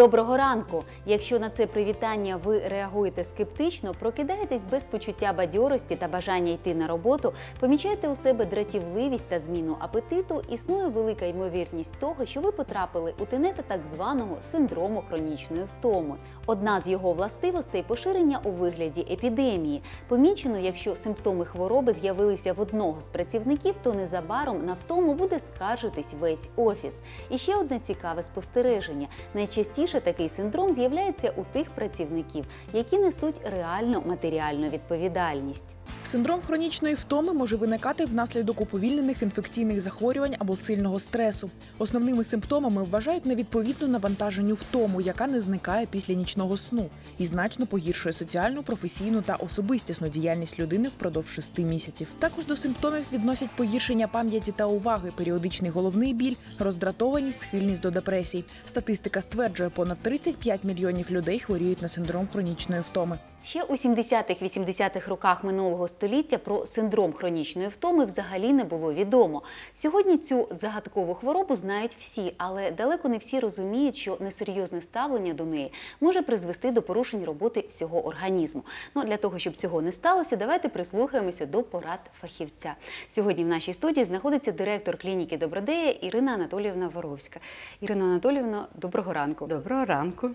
Доброго ранку! Якщо на це привітання ви реагуєте скептично, прокидаєтесь без почуття бадьорості та бажання йти на роботу, помічаєте у себе дратівливість та зміну апетиту, існує велика ймовірність того, що ви потрапили у тенета так званого синдрому хронічної втоми. Одна з його властивостей поширення у вигляді епідемії. Помічено, якщо симптоми хвороби з'явилися в одного з працівників, то незабаром на втому буде скаржитись весь офіс. І ще одне цікаве спостереження: найчастіше такий синдром з'являється у тих працівників, які несуть реальну матеріальну відповідальність. Синдром хронічної втоми може виникати внаслідок уповільнених інфекційних захворювань або сильного стресу. Основними симптомами вважають невідповідну навантаженню втому, яка не зникає після нічного сну, і значно погіршує соціальну, професійну та особистісну діяльність людини впродовж шести місяців. Також до симптомів відносять погіршення пам'яті та уваги, періодичний головний біль, роздратованість, схильність до депресій. Статистика стверджує, понад 35 мільйонів людей хворіють на синдром хронічної втоми. Ще у 70-х-80-х роках минулого століття про синдром хронічної втоми взагалі не було відомо. Сьогодні цю загадкову хворобу знають всі, але далеко не всі розуміють, що несерйозне ставлення до неї може призвести до порушень роботи всього організму. Ну для того, щоб цього не сталося, давайте прислухаємося до порад фахівця. Сьогодні в нашій студії знаходиться директор клініки Добродея Ірина Анатоліївна Воровська. Ірина Анатоліївна, доброго ранку. Доброго ранку.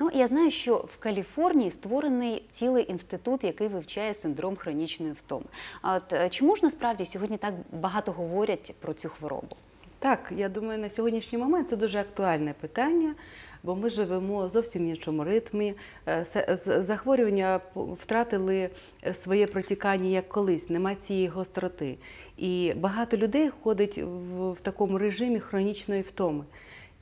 Ну я знаю, що в Каліфорнії створений цілий інститут, який вивчає синдром хронічної втоми. От е, чому ж насправді сьогодні так багато говорять про цю хворобу? Так, я думаю, на сьогоднішній момент це дуже актуальне питання, бо ми живемо зовсім в іншому ритмі. Е, Захворювання втратили своє протікання як колись, нема цієї гостроти. І багато людей ходить в такому режимі хронічної втоми.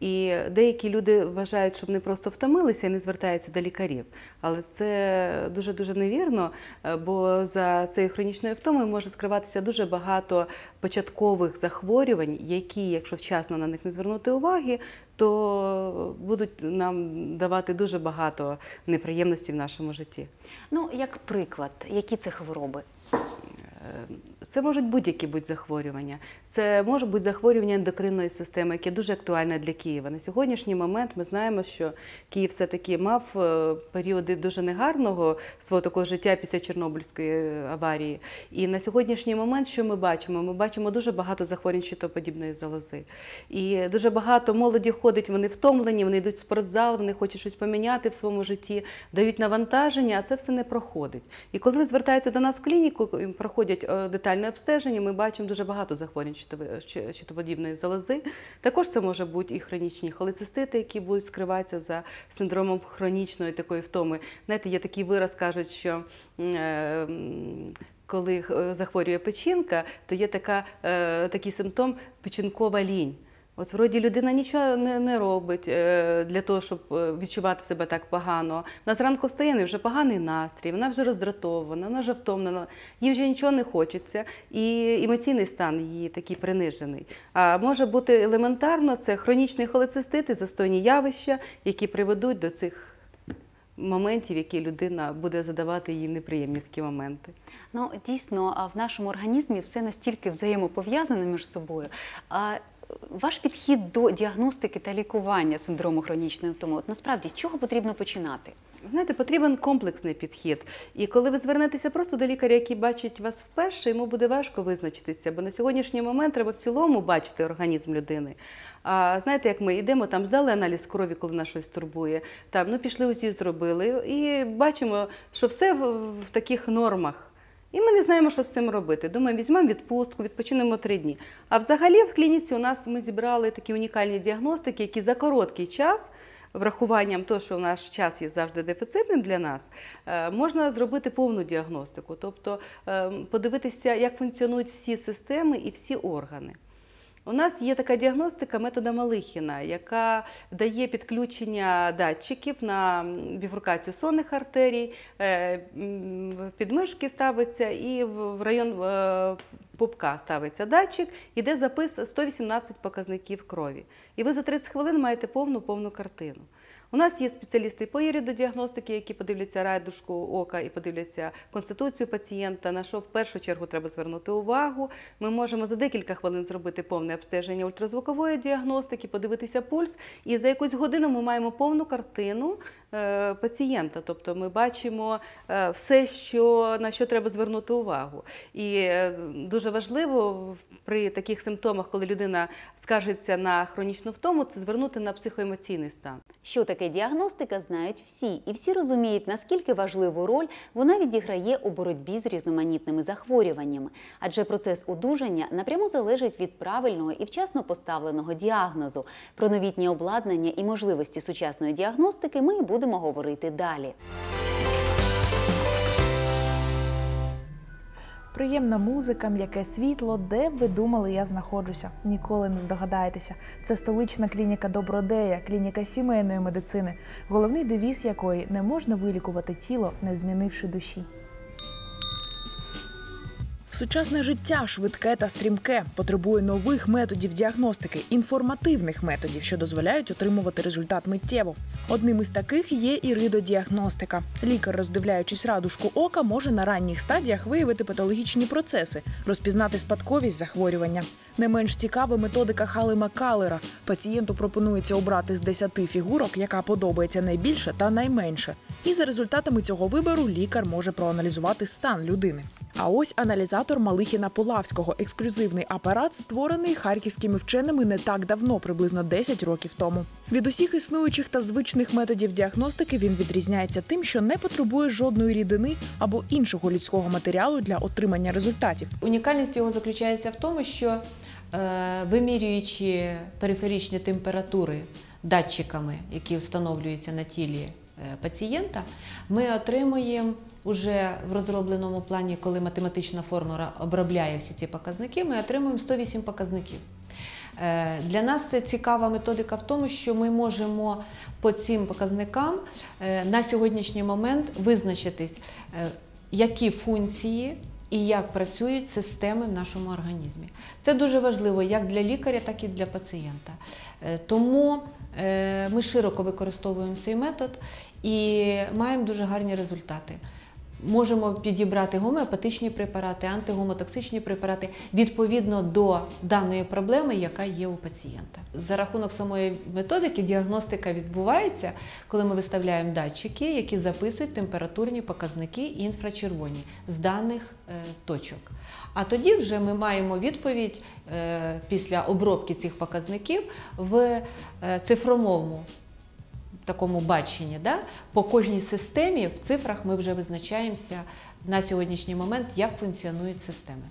І деякі люди вважають, що вони просто втомилися і не звертаються до лікарів. Але це дуже дуже невірно, е, бо за цією хронічною втомою може скриватися дуже багато початкових захворювань, які, якщо вчасно на них не звернути уваги, то будуть нам давати дуже багато неприємностей в нашому житті. Ну, як приклад, які це хвороби? Це можуть будь-які бути захворювання. Це може бути захворювання ендокринної системи, яке дуже актуальне для Києва. На сьогоднішній момент ми знаємо, що Київ все-таки мав е, періоди дуже негарного свого такого життя після Чорнобильської аварії. І на сьогоднішній момент, що ми бачимо? Ми бачимо дуже багато захворювань щитоподібної залози. І дуже багато молоді ходить, вони втомлені, вони йдуть в спортзал, вони хочуть щось поміняти в своєму житті, дають навантаження, а це все не проходить. І коли звертаються до нас в клініку, проходять е, детальне обстеження, ми бачимо дуже багато захворювань щитоподібної залози. Також це може бути і хронічні холецистити, які будуть скриватися за синдромом хронічної такої втоми. Знаєте, є такий вираз, кажуть, що. е, Коли е, захворює печінка, то є така, е, такий симптом печінкова лінь. От вроді людина нічого не, не робить е, для того, щоб е, відчувати себе так погано. Вона зранку встає, в неї вже поганий настрій, вона вже роздратована, вона вже втомлена, їй вже нічого не хочеться, і емоційний стан її такий принижений. А може бути елементарно це хронічний холецистит і застойні явища, які приведуть до цих моментів, які людина буде задавати їй неприємні такі моменти. Ну дійсно, в нашому організмі все настільки взаємопов'язане між собою. Ваш підхід до діагностики та лікування синдрому хронічної втоми, от насправді з чого потрібно починати? Знаєте, потрібен комплексний підхід. І коли ви звернетеся просто до лікаря, який бачить вас вперше, йому буде важко визначитися, бо на сьогоднішній момент треба в цілому бачити організм людини. А знаєте, як ми йдемо там, здали аналіз крові, коли нас щось турбує. Там ну пішли усі зробили, і бачимо, що все в, в таких нормах. І ми не знаємо, що з цим робити. Думаємо, візьмемо відпустку, відпочинемо три дні. А взагалі в клініці у нас ми зібрали такі унікальні діагностики, які за короткий час, врахуванням того, що наш час є завжди дефіцитним для нас, е, можна зробити повну діагностику, тобто е, подивитися, як функціонують всі системи і всі органи. У нас є така діагностика метода Малихіна, яка дає підключення датчиків на біфуркацію сонних артерій, е, підмишки ставиться і в в район е, пупка ставиться датчик, іде запис 118 показників крові. І ви за 30 хвилин маєте повну повну картину. У нас є спеціалісти по іридодіагностики, які подивляться райдушку ока і подивляться конституцію пацієнта, на що в першу чергу треба звернути увагу. Ми можемо за декілька хвилин зробити повне обстеження ультразвукової діагностики, подивитися пульс, і за якусь годину ми маємо повну картину е, пацієнта. Тобто ми бачимо е, все, що, на що треба звернути увагу. І е, дуже важливо при таких симптомах, коли людина скаржиться на хронічну втому, це звернути на психоемоційний стан. Що таке діагностика, знають всі, і всі розуміють, наскільки важливу роль вона відіграє у боротьбі з різноманітними захворюваннями. Адже процес одужання напряму залежить від правильного і вчасно поставленого діагнозу. Про новітнє обладнання і можливості сучасної діагностики ми будемо говорити далі. Приємна музика, м'яке світло, де б ви думали, я знаходжуся. Ніколи не здогадаєтеся. Це столична клініка Добродея, клініка сімейної медицини, головний девіз якої не можна вилікувати тіло, не змінивши душі. Сучасне життя швидке та стрімке потребує нових методів діагностики, інформативних методів, що дозволяють отримувати результат миттєво. Одним із таких є іридодіагностика. Лікар, роздивляючись радужку ока, може на ранніх стадіях виявити патологічні процеси, розпізнати спадковість захворювання. Не менш цікава методика Халима Калера. Пацієнту пропонується обрати з 10 фігурок, яка подобається найбільше та найменше. І за результатами цього вибору лікар може проаналізувати стан людини. А ось аналізатор Малихіна Полавського, ексклюзивний апарат, створений харківськими вченими не так давно, приблизно 10 років тому. Від усіх існуючих та звичних методів діагностики він відрізняється тим, що не потребує жодної рідини або іншого людського матеріалу для отримання результатів. Унікальність його заключається в тому, що е, вимірюючи периферичні температури датчиками, які встановлюються на тілі пацієнта, ми отримуємо уже в розробленому плані, коли математична формула обробляє всі ці показники, ми отримуємо 108 показників. Е, Для нас це цікава методика в тому, що ми можемо по цим показникам е, на сьогоднішній момент визначитись, е, які функції і як працюють системи в нашому організмі. Це дуже важливо як для лікаря, так і для пацієнта. Е, Тому е, ми широко використовуємо цей метод і маємо дуже гарні результати. Можемо підібрати гомеопатичні препарати, антигомотоксичні препарати відповідно до даної проблеми, яка є у пацієнта. За рахунок самої методики діагностика відбувається, коли ми виставляємо датчики, які записують температурні показники інфрачервоні з даних е, точок. А тоді вже ми маємо відповідь е, після обробки цих показників в е, цифровому такому баченні. Да? По кожній системі в цифрах ми вже визначаємося на сьогоднішній момент, як функціонують системи.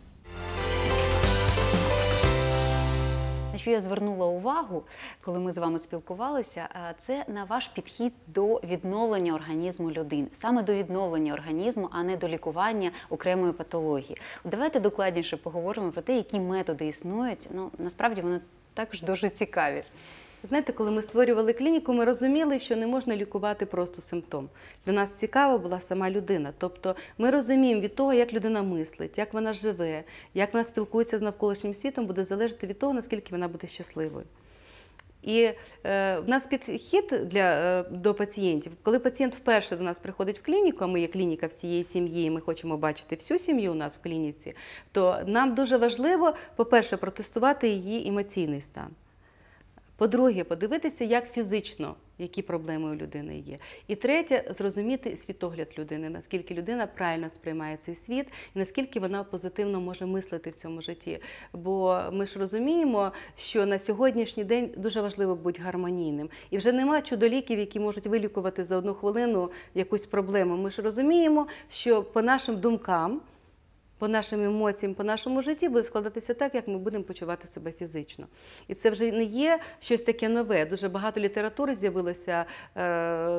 На що я звернула увагу, коли ми з вами спілкувалися, це на ваш підхід до відновлення організму людини, саме до відновлення організму, а не до лікування окремої патології. Давайте докладніше поговоримо про те, які методи існують. Ну насправді вони також дуже цікаві. Знаєте, коли ми створювали клініку, ми розуміли, що не можна лікувати просто симптом. Для нас цікава була сама людина. Тобто ми розуміємо від того, як людина мислить, як вона живе, як вона спілкується з навколишнім світом, буде залежати від того, наскільки вона буде щасливою. І е, в нас підхід для, е, до пацієнтів, коли пацієнт вперше до нас приходить в клініку, а ми є клініка всієї сім'ї, і ми хочемо бачити всю сім'ю у нас в клініці, то нам дуже важливо, по-перше, протестувати її емоційний стан. По-друге, подивитися, як фізично, які проблеми у людини є. І третє, зрозуміти світогляд людини, наскільки людина правильно сприймає цей світ і наскільки вона позитивно може мислити в цьому житті. Бо ми ж розуміємо, що на сьогоднішній день дуже важливо бути гармонійним. І вже нема чудоліків, які можуть вилікувати за одну хвилину якусь проблему. Ми ж розуміємо, що по нашим думкам по нашим емоціям, по нашому житті буде складатися так, як ми будемо почувати себе фізично. І це вже не є щось таке нове. Дуже багато літератури з'явилося е,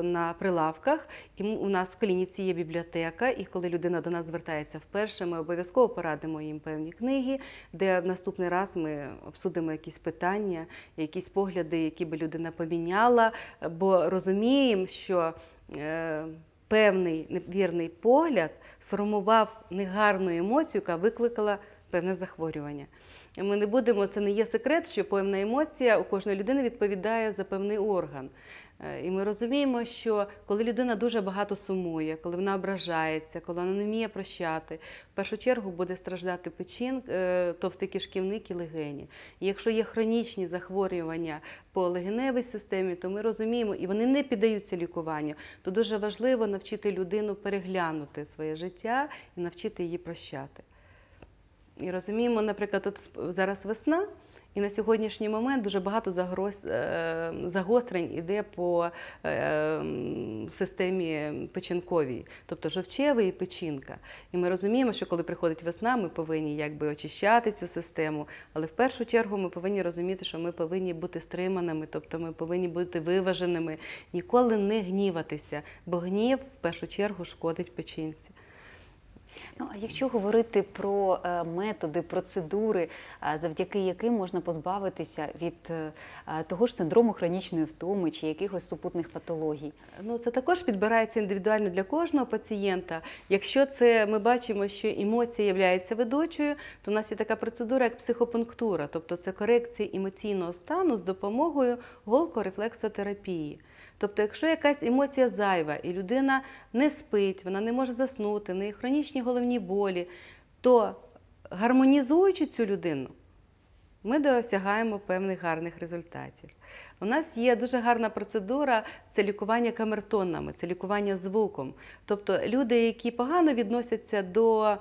на прилавках. І у нас в клініці є бібліотека, і коли людина до нас звертається вперше, ми обов'язково порадимо їм певні книги, де в наступний раз ми обсудимо якісь питання, якісь погляди, які би людина поміняла, бо розуміємо, що. Е, певний невірний погляд сформував негарну емоцію, яка викликала певне захворювання. ми не будемо, це не є секрет, що певна емоція у кожної людини відповідає за певний орган. Е, І ми розуміємо, що коли людина дуже багато сумує, коли вона ображається, коли вона не вміє прощати, в першу чергу буде страждати печін, е, товстий кишківник і легені. І якщо є хронічні захворювання по легеневій системі, то ми розуміємо, і вони не піддаються лікуванню, то дуже важливо навчити людину переглянути своє життя і навчити її прощати. І розуміємо, наприклад, тут зараз весна, і на сьогоднішній момент дуже багато загроз- е, загострень іде по е, системі печінковій, тобто жовчевий і печінка. І ми розуміємо, що коли приходить весна, ми повинні якби очищати цю систему, але в першу чергу ми повинні розуміти, що ми повинні бути стриманими, тобто ми повинні бути виваженими, ніколи не гніватися, бо гнів в першу чергу шкодить печінці. Ну, а якщо говорити про е, методи, процедури, е, завдяки яким можна позбавитися від е, того ж синдрому хронічної втоми чи якихось супутних патологій? Ну, це також підбирається індивідуально для кожного пацієнта. Якщо це ми бачимо, що емоція є ведучою, то в нас є така процедура, як психопунктура, тобто це корекція емоційного стану з допомогою голкорефлексотерапії. Тобто, якщо якась емоція зайва і людина не спить, вона не може заснути, в неї хронічні головні болі, то гармонізуючи цю людину, ми досягаємо певних гарних результатів. У нас є дуже гарна процедура це лікування камертонами, це лікування звуком. Тобто люди, які погано відносяться до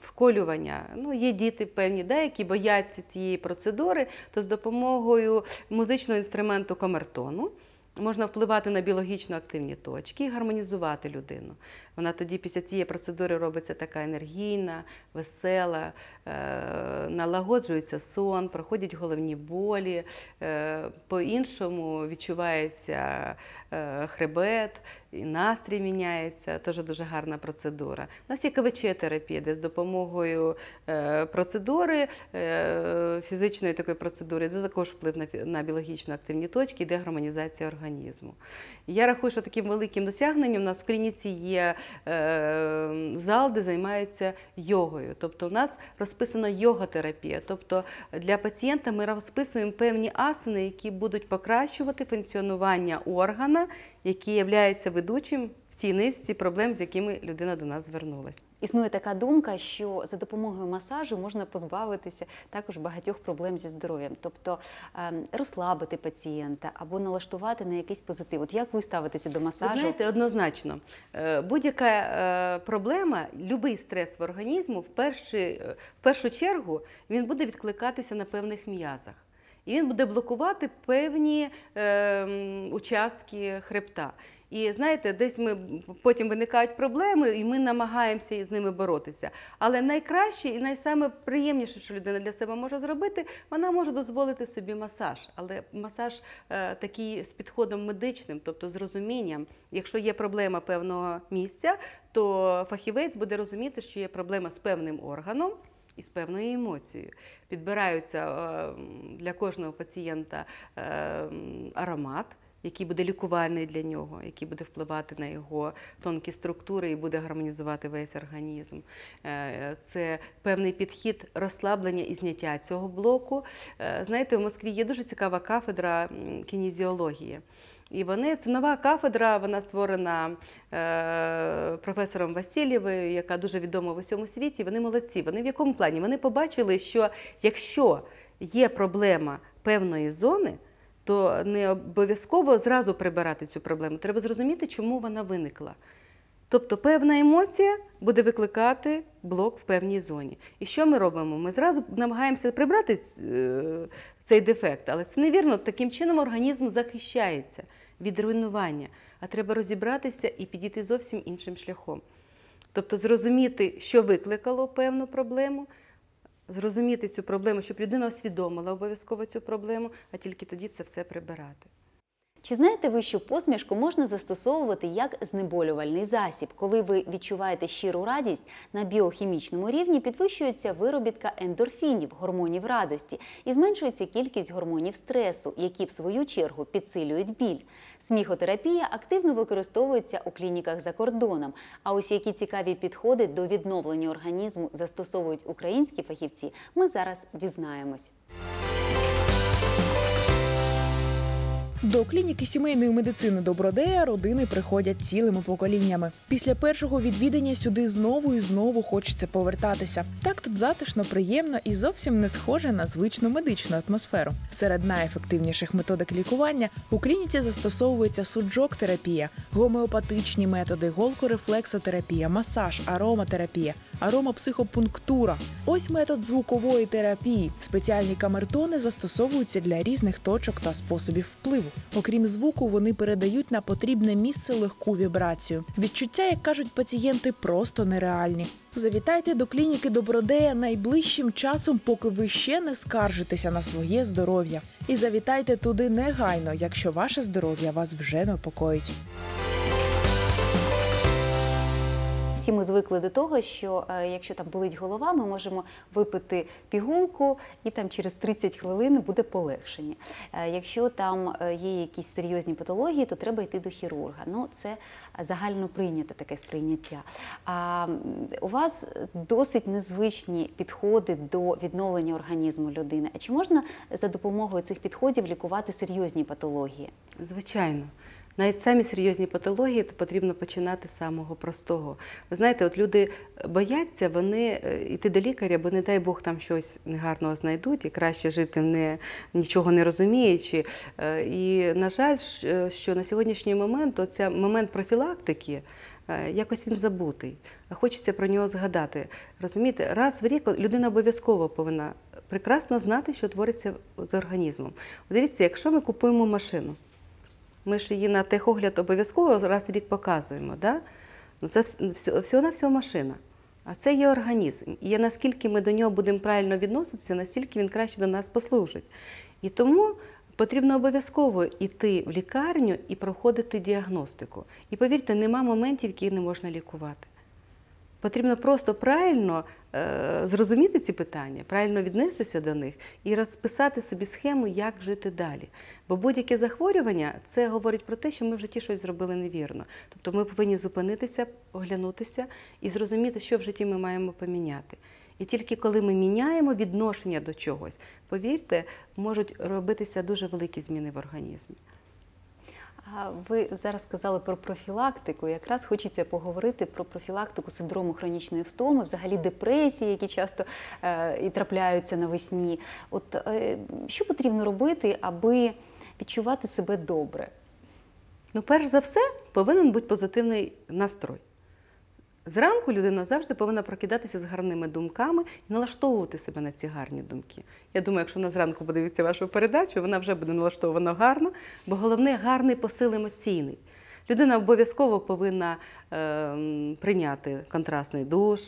вколювання, ну, є діти певні, деякі бояться цієї процедури, то з допомогою музичного інструменту камертону можна впливати на біологічно активні точки і гармонізувати людину. Вона тоді після цієї процедури робиться така енергійна, весела, е, налагоджується сон, проходять головні болі, е, по-іншому відчувається е, хребет, і настрій міняється. Теж дуже гарна процедура. У нас є КВЧ-терапія, де з допомогою процедури, фізичної такої процедури, де також вплив на, біологічно активні точки, йде гармонізація організму. Я рахую, що таким великим досягненням у нас в клініці є зал, де займаються йогою. Тобто у нас розписана йога-терапія. Тобто для пацієнта ми розписуємо певні асани, які будуть покращувати функціонування органа, який є ведучим в тій низці проблем, з якими людина до нас звернулася. Існує така думка, що за допомогою масажу можна позбавитися також багатьох проблем зі здоров'ям, тобто ем, розслабити пацієнта або налаштувати на якийсь позитив. От як ви ставитеся до Ви масажу? знаєте, однозначно, е, будь-яка е, проблема, будь-який стрес в організму, в, перші, е, в першу чергу він буде відкликатися на певних м'язах. І він буде блокувати певні е, участки хребта. І знаєте, десь ми потім виникають проблеми, і ми намагаємося з ними боротися. Але найкраще і найсаме приємніше, що людина для себе може зробити, вона може дозволити собі масаж. Але масаж е, такий з підходом медичним, тобто з розумінням. Якщо є проблема певного місця, то фахівець буде розуміти, що є проблема з певним органом. І з певною емоцією підбираються е, для кожного пацієнта е, аромат, який буде лікувальний для нього, який буде впливати на його тонкі структури і буде гармонізувати весь організм. Е, Це певний підхід розслаблення і зняття цього блоку. Е, Знаєте, в Москві є дуже цікава кафедра кінезіології. І вони це нова кафедра, вона створена е, професором Васильєвою, яка дуже відома в усьому світі. Вони молодці. Вони в якому плані? Вони побачили, що якщо є проблема певної зони, то не обов'язково зразу прибирати цю проблему. Треба зрозуміти, чому вона виникла. Тобто певна емоція буде викликати блок в певній зоні. І що ми робимо? Ми зразу намагаємося прибрати е, цей дефект, але це невірно. Таким чином організм захищається від руйнування. А треба розібратися і підійти зовсім іншим шляхом. Тобто зрозуміти, що викликало певну проблему, зрозуміти цю проблему, щоб людина усвідомила обов'язково цю проблему, а тільки тоді це все прибирати. Чи знаєте ви, що посмішку можна застосовувати як знеболювальний засіб? Коли ви відчуваєте щиру радість на біохімічному рівні, підвищується виробітка ендорфінів, гормонів радості, і зменшується кількість гормонів стресу, які в свою чергу підсилюють біль. Сміхотерапія активно використовується у клініках за кордоном. А ось які цікаві підходи до відновлення організму застосовують українські фахівці, ми зараз дізнаємось. До клініки сімейної медицини Добродея родини приходять цілими поколіннями. Після першого відвідання сюди знову і знову хочеться повертатися. Так тут затишно, приємно і зовсім не схоже на звичну медичну атмосферу. Серед найефективніших методик лікування у клініці застосовується суджок-терапія, гомеопатичні методи, голкорефлексотерапія, масаж, ароматерапія, аромапсихопунктура. Ось метод звукової терапії. Спеціальні камертони застосовуються для різних точок та способів впливу. Окрім звуку, вони передають на потрібне місце легку вібрацію. Відчуття, як кажуть пацієнти, просто нереальні. Завітайте до клініки Добродея найближчим часом, поки ви ще не скаржитеся на своє здоров'я. І завітайте туди негайно, якщо ваше здоров'я вас вже непокоїть. Всі ми звикли до того, що е, якщо там болить голова, ми можемо випити пігулку, і там через 30 хвилин буде полегшення. Е, якщо там е, є якісь серйозні патології, то треба йти до хірурга. Ну це загально прийняте таке сприйняття. А у вас досить незвичні підходи до відновлення організму людини. А чи можна за допомогою цих підходів лікувати серйозні патології? Звичайно. Навіть самі серйозні патології то потрібно починати з самого простого. Ви знаєте, от люди бояться вони е, йти до лікаря, бо не дай Бог там щось негарного знайдуть і краще жити не нічого не розуміючи. Е, І на жаль, е, що на сьогоднішній момент оця момент профілактики. е, Якось він забутий, а хочеться про нього згадати. Розумієте, раз в рік людина обов'язково повинна прекрасно знати, що твориться з організмом. Дивіться, якщо ми купуємо машину, ми ж її на техогляд обов'язково раз в рік показуємо. Да? Ну, це всього на всього машина. А це є організм. І наскільки ми до нього будемо правильно відноситися, настільки він краще до нас послужить. І тому потрібно обов'язково йти в лікарню і проходити діагностику. І повірте, нема моментів, які не можна лікувати. Потрібно просто правильно е, зрозуміти ці питання, правильно віднестися до них і розписати собі схему, як жити далі. Бо будь-яке захворювання це говорить про те, що ми в житті щось зробили невірно. Тобто ми повинні зупинитися, оглянутися і зрозуміти, що в житті ми маємо поміняти. І тільки коли ми міняємо відношення до чогось, повірте, можуть робитися дуже великі зміни в організмі. Ви зараз сказали про профілактику. Якраз хочеться поговорити про профілактику синдрому хронічної втоми, взагалі депресії, які часто е, і трапляються навесні. От е, що потрібно робити, аби відчувати себе добре? Ну, перш за все, повинен бути позитивний настрой. Зранку людина завжди повинна прокидатися з гарними думками і налаштовувати себе на ці гарні думки. Я думаю, якщо вона зранку подивиться вашу передачу, вона вже буде налаштована гарно, бо головне гарний посил емоційний. Людина обов'язково повинна е, прийняти контрастний душ.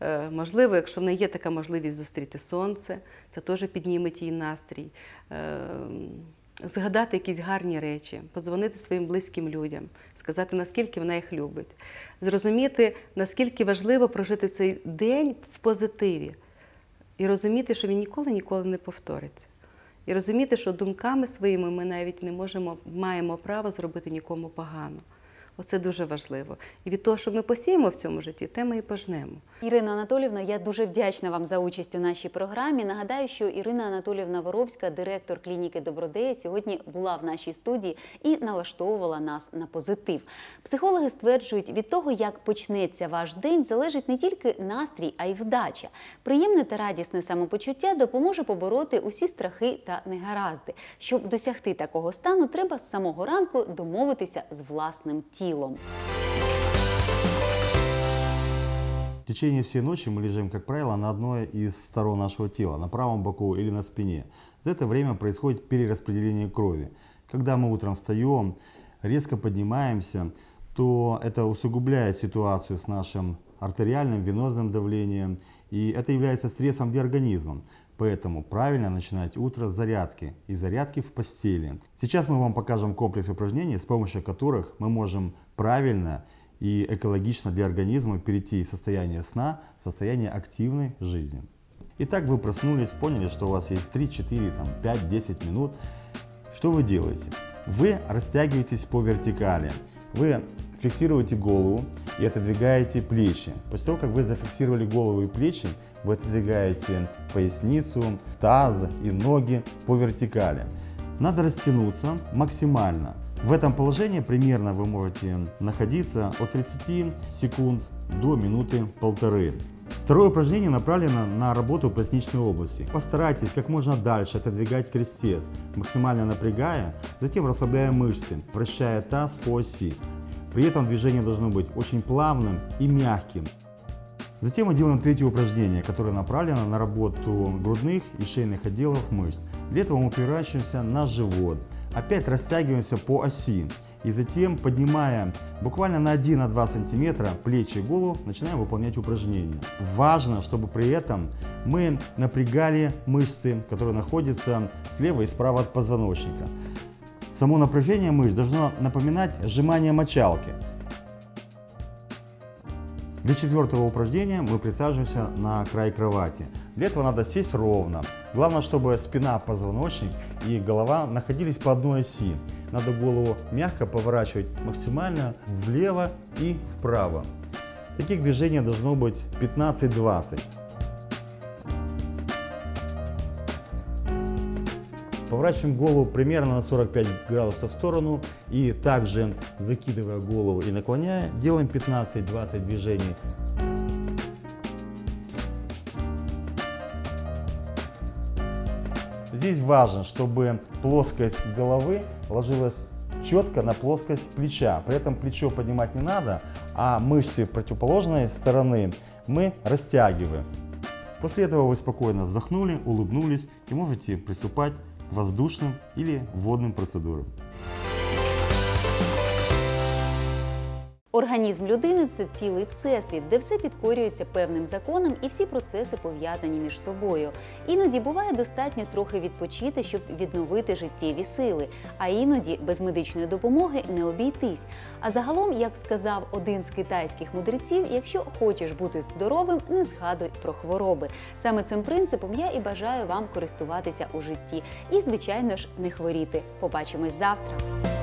Е, можливо, якщо в неї є така можливість зустріти сонце, це теж підніметь її настрій. Е, згадати якісь гарні речі, подзвонити своїм близьким людям, сказати, наскільки вона їх любить, зрозуміти, наскільки важливо прожити цей день в позитиві, і розуміти, що він ніколи ніколи не повториться. І розуміти, що думками своїми ми навіть не можемо, маємо право зробити нікому погано. Оце дуже важливо. І від того, що ми посіємо в цьому житті, те ми і пожнемо. Ірина Анатолівна, я дуже вдячна вам за участь у нашій програмі. Нагадаю, що Ірина Анатолівна Воровська, директор клініки Добродея, сьогодні була в нашій студії і налаштовувала нас на позитив. Психологи стверджують, від того, як почнеться ваш день, залежить не тільки настрій, а й вдача. Приємне та радісне самопочуття допоможе побороти усі страхи та негаразди. Щоб досягти такого стану, треба з самого ранку домовитися з власним тілом. В течение всей ночи мы лежим, как правило, на одной из сторон нашего тела, на правом боку или на спине. За это время происходит перераспределение крови. Когда мы утром встаем, резко поднимаемся, то это усугубляет ситуацию с нашим артериальным, венозным давлением, и это является стрессом для организма. Поэтому правильно начинать утро с зарядки и зарядки в постели. Сейчас мы вам покажем комплекс упражнений, с помощью которых мы можем правильно и экологично для организма перейти из состояния сна в состояние активной жизни. Итак, вы проснулись, поняли, что у вас есть 3, 4, там, 5, 10 минут. Что вы делаете? Вы растягиваетесь по вертикали. Вы фиксируете голову и отодвигаете плечи. После того, как вы зафиксировали голову и плечи, вы отодвигаете поясницу, таз и ноги по вертикали. Надо растянуться максимально. В этом положении примерно вы можете находиться от 30 секунд до минуты полторы. Второе упражнение направлено на работу поясничной области. Постарайтесь как можно дальше отодвигать крестец, максимально напрягая, затем расслабляя мышцы, вращая таз по оси. При этом движение должно быть очень плавным и мягким. Затем мы делаем третье упражнение, которое направлено на работу грудных и шейных отделов мышц. Для этого мы переворачиваемся на живот. Опять растягиваемся по оси. И затем, поднимая буквально на 1-2 сантиметра плечи и голову, начинаем выполнять упражнения. Важно, чтобы при этом мы напрягали мышцы, которые находятся слева и справа от позвоночника. Само напряжение мышц должно напоминать сжимание мочалки. Для четвертого упражнения мы присаживаемся на край кровати. Для этого надо сесть ровно. Главное, чтобы спина, позвоночник и голова находились по одной оси. Надо голову мягко поворачивать максимально влево и вправо. Таких движений должно быть 15-20. Поворачиваем голову примерно на 45 градусов в сторону и также закидывая голову и наклоняя, делаем 15-20 движений. Здесь важно, чтобы плоскость головы ложилась четко на плоскость плеча. При этом плечо поднимать не надо, а мышцы противоположной стороны мы растягиваем. После этого вы спокойно вздохнули, улыбнулись и можете приступать воздушным или водным процедурам. Організм людини це цілий всесвіт, де все підкорюється певним законам і всі процеси пов'язані між собою. Іноді буває достатньо трохи відпочити, щоб відновити життєві сили, а іноді без медичної допомоги не обійтись. А загалом, як сказав один з китайських мудреців, якщо хочеш бути здоровим, не згадуй про хвороби. Саме цим принципом я і бажаю вам користуватися у житті. І, звичайно ж, не хворіти. Побачимось завтра.